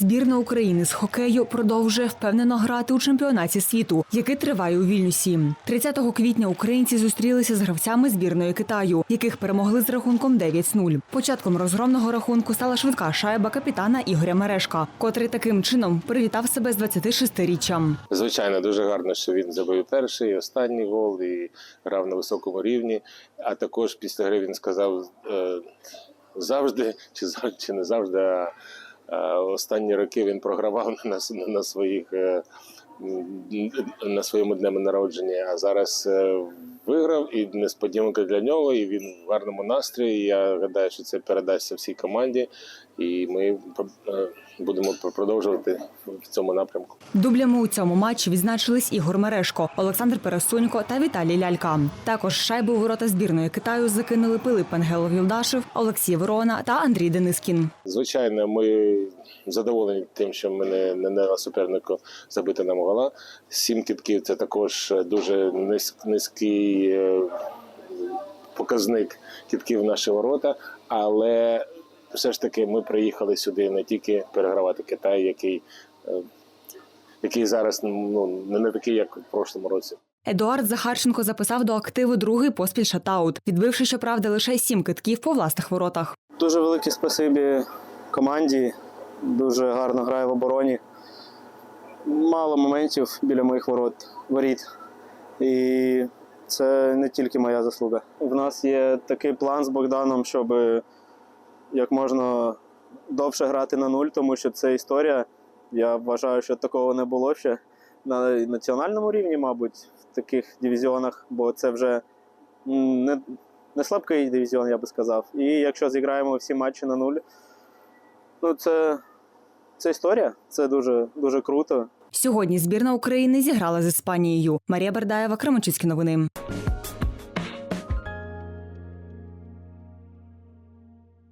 Збірна України з хокею продовжує впевнено грати у чемпіонаті світу, який триває у Вільнюсі. 30 квітня українці зустрілися з гравцями збірної Китаю, яких перемогли з рахунком 9-0. Початком розгромного рахунку стала швидка шайба капітана Ігоря Мерешка, котрий таким чином привітав себе з 26-річчям. Звичайно, дуже гарно, що він забив перший, і останній гол і грав на високому рівні. А також після гри він сказав е, завжди, чи завжди, чи не завжди. А, останні роки він програвав на, на своїх. е, На своєму днем народження, а зараз е, виграв і несподіванка для нього. І він в гарному настрої. Я гадаю, що це передасться всій команді, і ми е, будемо продовжувати в цьому напрямку. Дублями у цьому матчі відзначились Ігор Мерешко, Олександр Пересунько та Віталій Лялька. Також шайбу у ворота збірної Китаю закинули Пилип Пенгелов Юлдашев, Олексій Ворона та Андрій Денискін. Звичайно, ми задоволені тим, що ми не, не дали супернику забити нам гола. Сім кітків це також дуже низ, низький е, показник кітків в наші ворота. Але все ж таки ми приїхали сюди не тільки перегравати Китай, який, е, який зараз ну, не, не такий, як в прошлому році. Едуард Захарченко записав до активу другий поспіль шатаут, відбивши, щоправда, лише сім китків по власних воротах. Дуже велике спасибі команді. Дуже гарно грає в обороні. Мало моментів біля моїх ворот, воріт. І це не тільки моя заслуга. В нас є такий план з Богданом, щоб як можна довше грати на нуль, тому що це історія. Я вважаю, що такого не було ще на національному рівні, мабуть, в таких дивізіонах, бо це вже не, не слабкий дивізіон, я би сказав. І якщо зіграємо всі матчі на нуль, ну це, це історія, це дуже, дуже круто. Сьогодні збірна України зіграла з Іспанією. Марія Бердаєва, Кременчуцькі новини.